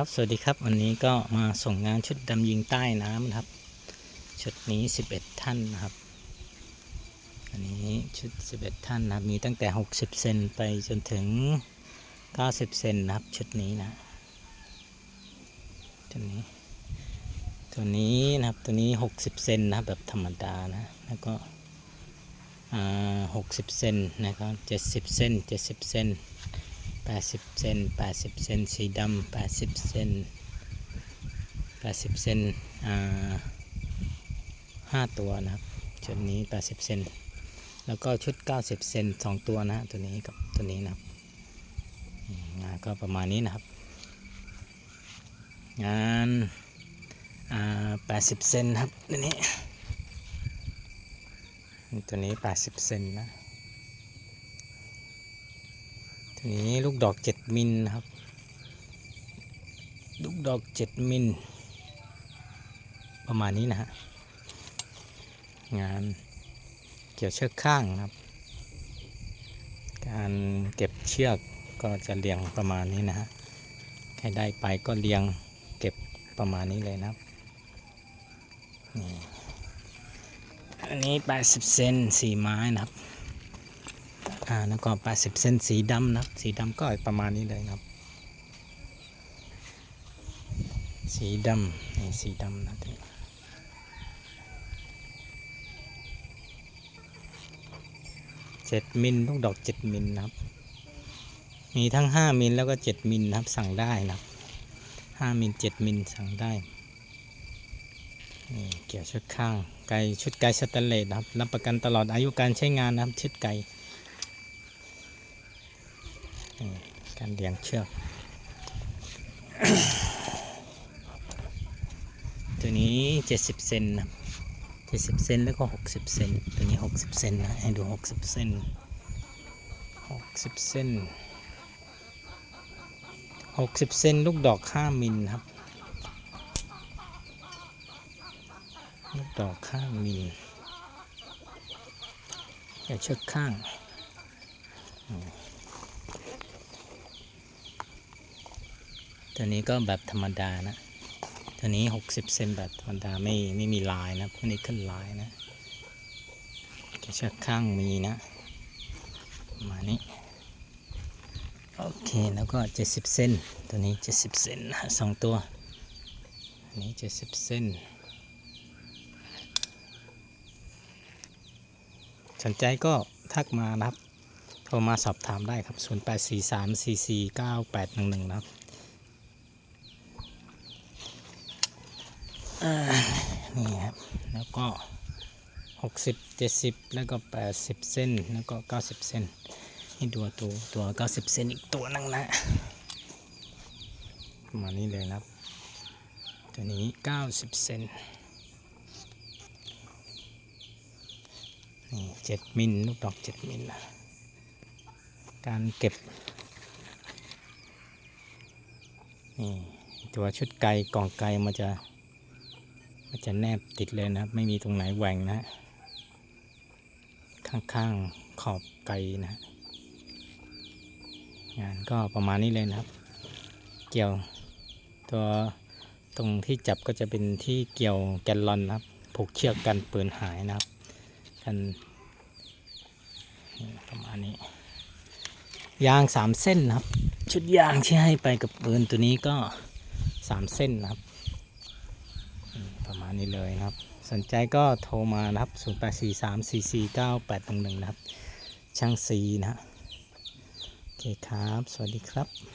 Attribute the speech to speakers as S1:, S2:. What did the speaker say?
S1: ครับสวัสดีครับวันนี้ก็มาส่งงานชุดดำยิงใต้น้ำนะครับ ชุดนี้ 11 ท่านนะครับ อันนี้ชุด 11 ท่านนะครับมีตั้งแต่ 60 เซนไปจนถึง 90 เซนนะครับชุดนี้นะตัวนี้ ตัวนี้นะครับตัวนี้ 60 เซนนะครับแบบธรรมดานะแล้วก็อ่า60เซนนะครับ70เซน70เซน 80 เซน 80 เซน สีดำ80 เซน 80 เซนอ่าห้าตัวนะครับ ชุดนี้ 80 เซน แล้วก็ชุด 90 เซนสองตัวนะตัวนี้กับตัวนี้นะครับงานก็ประมาณนี้นะครับ งานอ่า80 เซนครับตัวนี้ ตัวนี้ 80 เซนนะ ทีนี้ลูกดอก7มิลนะครับ ลูกดอก7มิล ประมาณนี้นะฮะ งานเกี่ยวเชือกข้างครับ การเก็บเชือกก็จะเรียงประมาณนี้นะฮะ ใครได้ไปก็เรียงเก็บประมาณนี้เลยนะครับนี่อันนี้80เซนสีไม้นะครับ อ่าแล้วก็80เซนสีดำนะสีดำก็ประมาณนี้เลยนะครับ สีดำนี่สีดำนะทีเจ็ดมิลลูกดอกเจ็ดมิลนะครับ มีทั้งห้ามิลแล้วก็เจ็ดมิลนะครับสั่งได้นะครับห้ามิลเจ็ดมิลสั่งได้นี่เกี่ยวชุดข้างไก่ชุดไก่สแตนเลสนะครับ รับประกันตลอดอายุการใช้งานนะครับ ชุดไก่ การเลี้ยงเชือก ตัวนี้ 70 เซนนะครับ70 เซนแล้วก็ 60 เซนตัวนี้ 60 เซนนะให้ดู 60 เซน60 เซน60 เซนลูกดอก 5 มิลครับ ลูกดอก 5 มิลอย่าเชือกข้าง ตัวนี้ก็แบบธรรมดานะ ตัวนี้ 60 เซนแบบธรรมดาไม่ไม่มีลายนะพวกนี้ขึ้นลายนะกระชักข้างมีนะมานี้ โอเคแล้วก็ 70 เซนตัวนี้ 70 เซนนะสองตัวอันนี้ 70 เซนสนใจก็ทักมานะครับ โทรมาสอบถามได้ครับ 0843449811 นะครับอ่า นี่ครับ แล้วก็ 60 70 แล้วก็ 80 เส้น แล้วก็ 90 เส้นให้ดูตัวตัว 90 เส้นอีกตัวนึงนะประมาณนี้เลยครับ ตัวนี้ 90เซนนี่ 7 มิลลูกดอก 7 มิลนะการเก็บ นี่ ตัวชุดไก่กล่องไก่มันจะ มันจะแนบติดเลยนะครับ ไม่มีตรงไหนแหว่งนะ ข้างๆขอบไก่นะ งานก็ประมาณนี้เลยนะครับ เกี่ยวตัวตรงที่จับก็จะเป็นที่เกี่ยวแกนลอนนะครับ ผูกเชือกกันปืนหายนะครับ กันประมาณนี้ ยางสามเส้นนะครับ ชุดยางที่ให้ไปกับปืนตัวนี้ก็สามเส้นนะครับ นี้เลยนะครับ สนใจก็โทรมานะครับ 0 8 4 3 4 4 9 8 1 1 นะครับ ช่างซีนะฮะโอเคครับ สวัสดีครับ